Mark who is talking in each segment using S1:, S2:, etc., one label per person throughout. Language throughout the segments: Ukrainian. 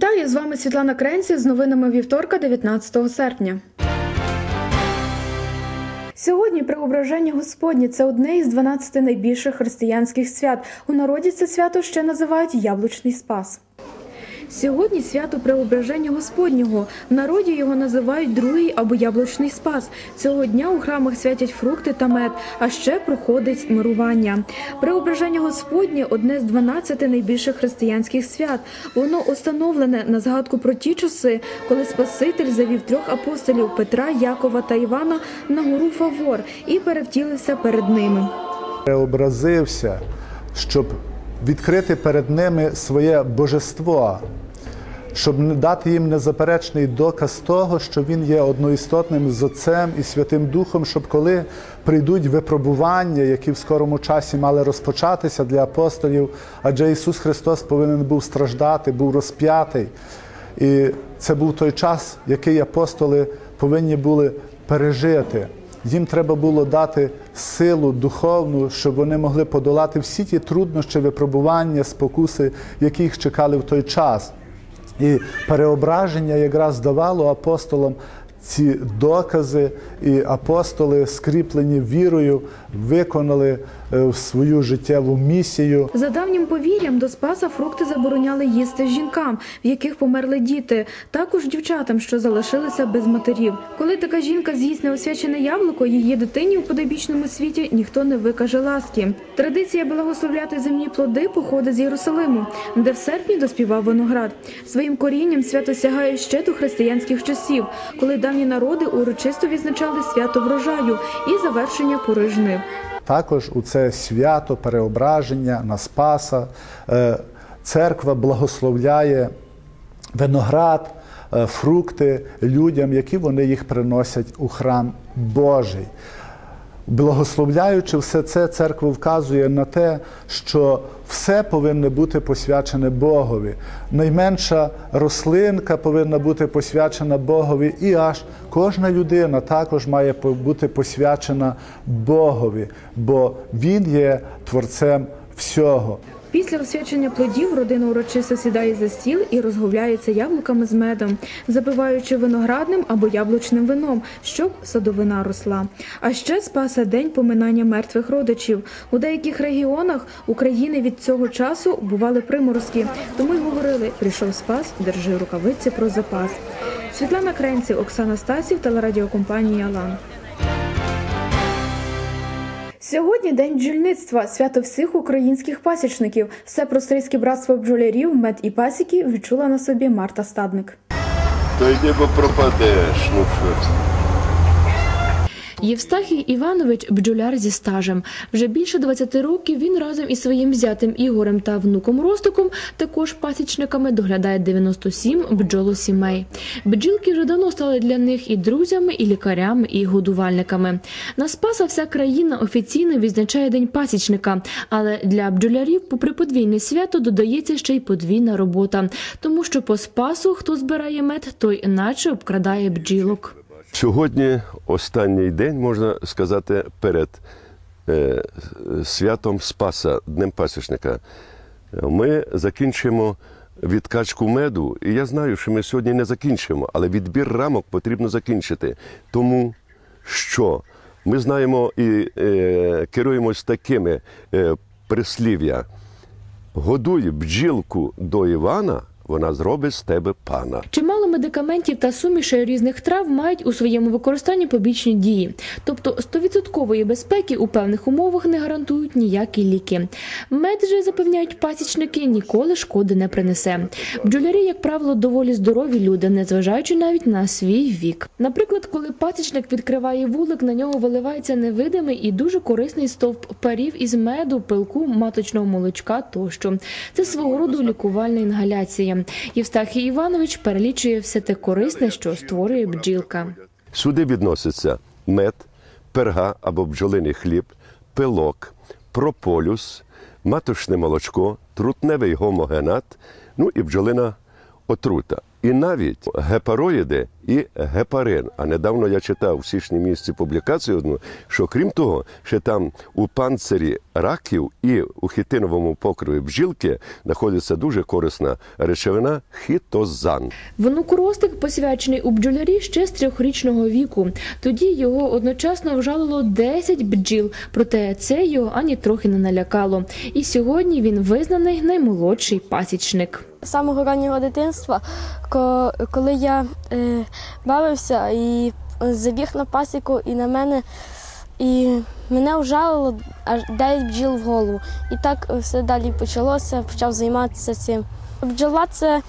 S1: Вітаю з вами Світлана Кренці з новинами вівторка, 19 серпня. Сьогодні преображення Господнє це одне із 12 найбільших християнських свят. У народі це свято ще називають Яблучний Спас. Сьогодні свято Преображення Господнього. В народі його називають другий або яблучний спас. Цього дня у храмах святять фрукти та мед, а ще проходить мирування. Преображення Господнє одне з 12 найбільших християнських свят. Воно установлене на згадку про ті часи, коли Спаситель завів трьох апостолів Петра, Якова та Івана на гору Фавор і перевтілився перед ними.
S2: преобразився, щоб відкрити перед ними своє божество, щоб не дати їм незаперечний доказ того, що він є одноістотним з Отцем і Святим Духом, щоб коли прийдуть випробування, які в скорому часі мали розпочатися для апостолів, адже Ісус Христос повинен був страждати, був розп'ятий. І це був той час, який апостоли повинні були пережити. Їм треба було дати силу духовну, щоб вони могли подолати всі ті труднощі, випробування, спокуси, які їх чекали в той час. І переображення якраз давало апостолам ці докази, і апостоли, скріплені вірою, виконали е, свою життєву місію.
S1: За давнім повір'ям до Спаса фрукти забороняли їсти жінкам, в яких померли діти, також дівчатам, що залишилися без матерів. Коли така жінка з'їсть неосвячене яблуко, її дитині у подобічному світі ніхто не викаже ласки. Традиція благословляти земні плоди походить з Єрусалиму, де в серпні доспівав виноград. Своїм корінням свято сягає ще до християнських часів, коли давні народи урочисто відзначали свято врожаю і завершення пори.
S2: Також у це свято переображення на Спаса е, церква благословляє виноград, е, фрукти людям, які вони їх приносять у храм Божий. Благословляючи все це, церква вказує на те, що все повинно бути посвячене Богові. Найменша рослинка повинна бути посвячена Богові, і аж кожна людина також має бути посвячена Богові, бо Він є творцем всього.
S1: Після освячення плодів родина урочисто сідає за стіл і розговляється яблуками з медом, запиваючи виноградним або яблучним вином, щоб садовина росла. А ще спаса день поминання мертвих родичів. У деяких регіонах України від цього часу бували приморозки, тому й говорили: прийшов спас, держи рукавиці про запас. Світлана Кренці, Оксана Стасів, телерадіокомпанія Лан. Сьогодні день бджільництва, свято всіх українських пасічників. Все про стрийське братство бджолярів, мед і пасіки відчула на собі Марта Стадник.
S3: То йди, бо пропадеш. Ну що?
S4: Євстахій Іванович бджоляр зі стажем. Вже більше 20 років він разом із своїм зятем Ігорем та внуком Ростиком, також пасічниками, доглядає 97 бджолосімей. Бджілки вже давно стали для них і друзями, і лікарями, і годувальниками. На Спаса вся країна офіційно відзначає День пасічника, але для бджолярів, попри подвійне свято, додається ще й подвійна робота, тому що по Спасу, хто збирає мед, той наче обкрадає бджілок.
S3: Сьогодні останній день, можна сказати, перед е, святом Спаса, Днем Пасічника. Ми закінчимо відкачку меду, і я знаю, що ми сьогодні не закінчимо, але відбір рамок потрібно закінчити. Тому що ми знаємо і е, керуємось такими е, прислів'я. Годуй бджілку до Івана, вона зробить з тебе пана.
S4: Чимало медикаментів та сумішей різних трав мають у своєму використанні побічні дії, тобто 100% безпеки у певних умовах не гарантують ніякі ліки. Мед же запевняють пасічники ніколи шкоди не принесе. Бджолярі, як правило, доволі здорові люди, незважаючи навіть на свій вік. Наприклад, коли пасічник відкриває вулик, на нього виливається невидимий і дуже корисний стовп парів із меду, пилку, маточного молочка тощо. Це свого роду лікувальна інгаляція. Євстахій Іванович перелічує все те корисне, що створює бджілка.
S3: Сюди відноситься мед, перга або бджолиний хліб, пилок, прополюс, маточне молочко, трутневий гомогенат, ну і бджолина отрута. І навіть гепароїди і гепарин. А недавно я читав в січні місяці публікацію одну, що крім того, ще там у панцирі раків і у хітиновому покрові бджілки знаходиться дуже корисна речовина хітозан.
S4: Внук Ростик посвячений у бджолярі ще з трьохрічного віку. Тоді його одночасно вжалило 10 бджіл, проте це його ані трохи не налякало. І сьогодні він визнаний наймолодший пасічник.
S5: З самого раннього дитинства, ко- коли я е, бавився і забіг на пасіку, і на мене, і мене вжалило аж 9 бджіл в голову. І так все далі почалося, почав займатися цим. Бджола це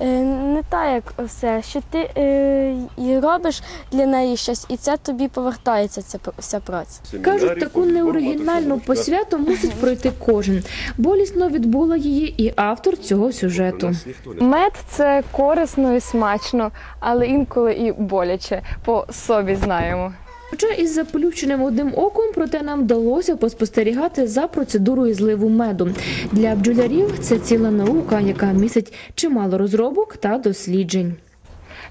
S5: е, не так, як все, що ти е, і робиш для неї щось, і це тобі повертається ця вся праця.
S4: Кажуть, таку неоригінальну посвяту мусить пройти кожен. Болісно відбула її і автор цього сюжету.
S6: Мед це корисно і смачно, але інколи і боляче, по собі знаємо.
S4: Хоча із заплющеним одним оком, проте нам вдалося поспостерігати за процедурою зливу меду. Для бджолярів це ціла наука, яка містить чимало розробок та досліджень.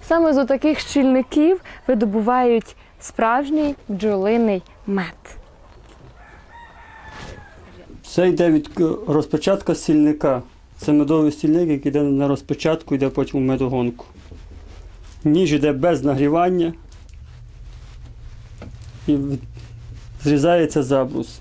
S6: Саме з таких щільників видобувають справжній бджолиний мед.
S7: Це йде від розпочатка стільника. Це медовий стільник, який йде на розпочатку, йде потім у медогонку. Ніж йде без нагрівання і зрізається забрус.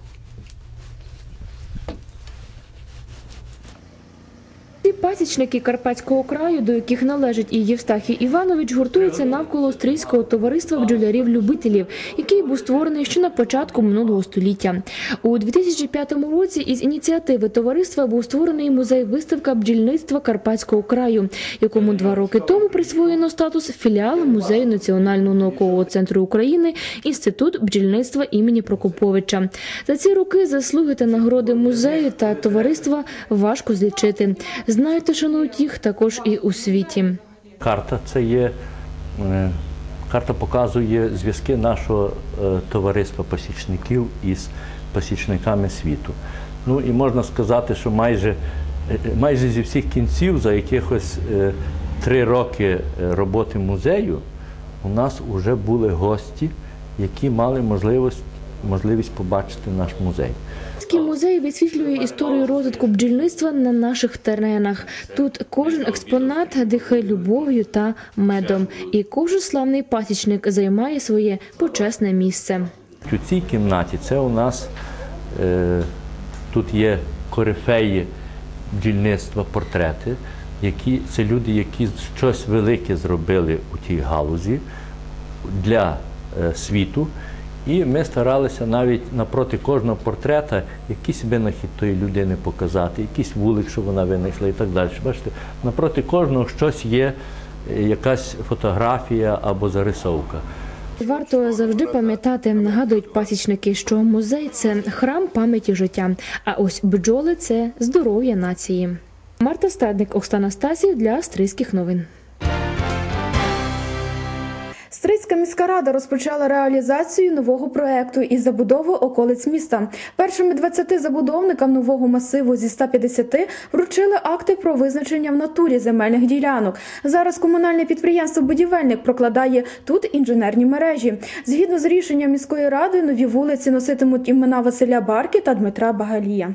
S4: Пасічники Карпатського краю, до яких належить і Євстахій Іванович, гуртуються навколо австрійського товариства бджолярів-любителів, який був створений ще на початку минулого століття. У 2005 році із ініціативи товариства був створений музей-виставка бджільництва Карпатського краю, якому два роки тому присвоєно статус філіалу музею Національного наукового центру України Інститут бджільництва імені Прокоповича. За ці роки заслуги та нагороди музею та товариства важко злічити. Знаєте, шанують їх також і у світі.
S8: Карта це є е, карта показує зв'язки нашого е, товариства посічників із посічниками світу. Ну і можна сказати, що майже, е, майже зі всіх кінців за якихось три роки роботи музею у нас вже були гості, які мали можливість, можливість побачити наш музей.
S4: Карпатський музей висвітлює історію розвитку бджільництва на наших теренах. Тут кожен експонат дихає любов'ю та медом, і кожен славний пасічник займає своє почесне місце.
S8: У цій кімнаті це у нас е, тут є корифеї бджільництва, портрети, які це люди, які щось велике зробили у тій галузі для е, світу. І ми старалися навіть напроти кожного портрета якийсь винахід тої людини показати, якийсь вулик, що вона винайшла і так далі. Бачите, напроти кожного щось є, якась фотографія або зарисовка.
S4: Варто завжди пам'ятати, нагадують пасічники, що музей це храм пам'яті життя. А ось бджоли це здоров'я нації. Марта Стадник, Оксана Стасів для Австрійських новин.
S1: Стрийська міська рада розпочала реалізацію нового проекту із забудови околиць міста. Першими 20 забудовникам нового масиву зі 150 вручили акти про визначення в натурі земельних ділянок. Зараз комунальне підприємство Будівельник прокладає тут інженерні мережі. Згідно з рішенням міської ради, нові вулиці носитимуть імена Василя Барки та Дмитра Багалія.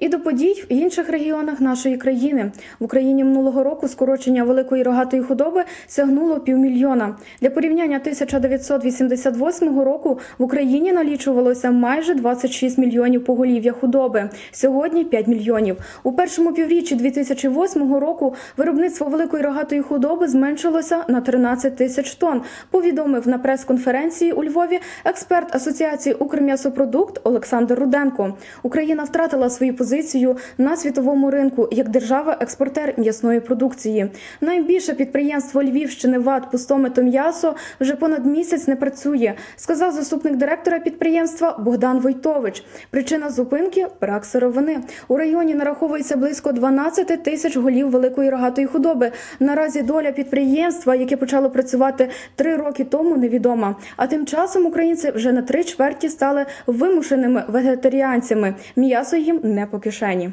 S1: І до подій в інших регіонах нашої країни в Україні минулого року скорочення великої рогатої худоби сягнуло півмільйона. Для порівняння 1988 року в Україні налічувалося майже 26 мільйонів поголів'я худоби. Сьогодні 5 мільйонів. У першому півріччі 2008 року виробництво великої рогатої худоби зменшилося на 13 тисяч тонн. Повідомив на прес-конференції у Львові експерт Асоціації Укрм'ясопродукт Олександр Руденко. Україна втратила свою позицію на світовому ринку як держава-експортер м'ясної продукції. Найбільше підприємство Львівщини ВАД «Пустомито м'ясо вже понад місяць не працює, сказав заступник директора підприємства Богдан Войтович. Причина зупинки брак сировини. У районі нараховується близько 12 тисяч голів великої рогатої худоби. Наразі доля підприємства, яке почало працювати три роки тому, невідома. А тим часом українці вже на три чверті стали вимушеними вегетаріанцями. М'ясо їм не кишені.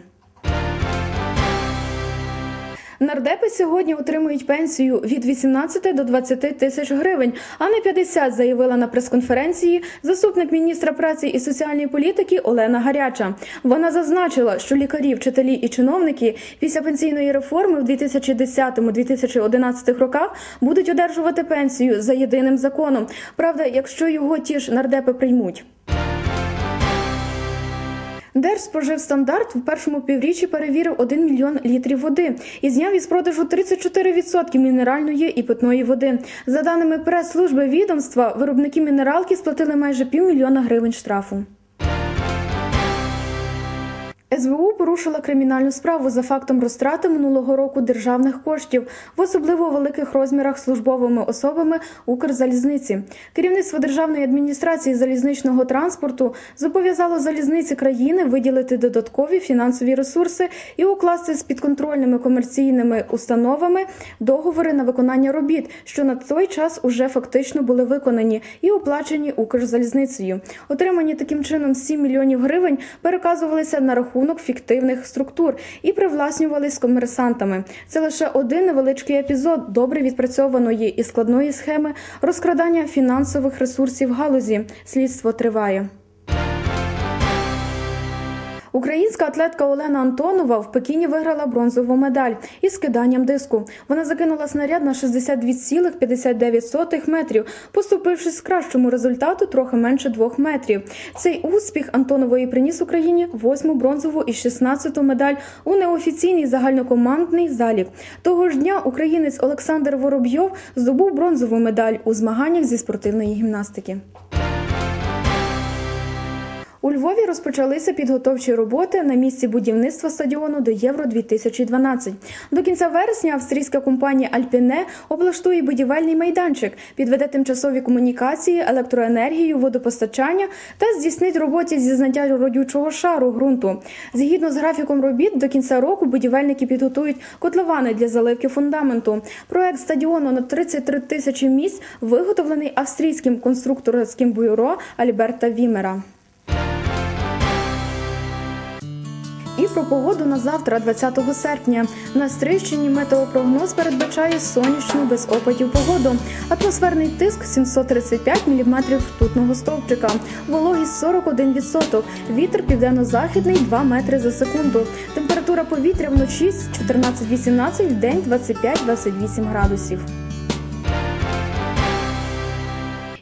S1: Нардепи сьогодні отримують пенсію від 18 до 20 тисяч гривень, а не 50, заявила на прес-конференції заступник міністра праці і соціальної політики Олена Гаряча. Вона зазначила, що лікарі, вчителі і чиновники після пенсійної реформи в 2010-2011 роках будуть одержувати пенсію за єдиним законом. Правда, якщо його ті ж нардепи приймуть. Держспоживстандарт в першому півріччі перевірив 1 мільйон літрів води і зняв із продажу 34% мінеральної і питної води. За даними прес-служби відомства, виробники мінералки сплатили майже півмільйона гривень штрафу. СБУ порушила кримінальну справу за фактом розтрати минулого року державних коштів в особливо великих розмірах службовими особами Укрзалізниці. Керівництво державної адміністрації залізничного транспорту зобов'язало залізниці країни виділити додаткові фінансові ресурси і укласти з підконтрольними комерційними установами договори на виконання робіт, що на той час уже фактично були виконані і оплачені Укрзалізницею. Отримані таким чином 7 мільйонів гривень переказувалися на рахунок фіктивних структур і привласнювались комерсантами. Це лише один невеличкий епізод добре відпрацьованої і складної схеми розкрадання фінансових ресурсів галузі. Слідство триває. Українська атлетка Олена Антонова в Пекіні виграла бронзову медаль із скиданням диску. Вона закинула снаряд на 62,59 метрів, поступившись кращому результату трохи менше двох метрів. Цей успіх Антонової приніс Україні восьму бронзову і 16-ту медаль у неофіційній загальнокомандний залік. Того ж дня українець Олександр Воробйов здобув бронзову медаль у змаганнях зі спортивної гімнастики. Львові розпочалися підготовчі роботи на місці будівництва стадіону до Євро 2012 До кінця вересня австрійська компанія Альпіне облаштує будівельний майданчик, підведе тимчасові комунікації, електроенергію, водопостачання та здійснить роботи зі зняття родючого шару ґрунту. Згідно з графіком робіт, до кінця року будівельники підготують котловани для заливки фундаменту. Проект стадіону на 33 тисячі місць виготовлений австрійським конструкторським бюро Альберта Вімера. Про погоду на завтра, 20 серпня. На Стрищині метеопрогноз передбачає сонячну без опадів погоду. Атмосферний тиск 735 мм ртутного стовпчика. Вологість 41%. Вітер південно-західний 2 метри за секунду. Температура повітря вночі 14-18, в день 25-28 градусів.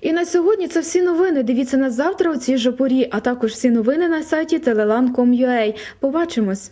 S1: І на сьогодні це всі новини. Дивіться нас завтра у цій же порі, а також всі новини на сайті telelan.com.ua. Побачимось.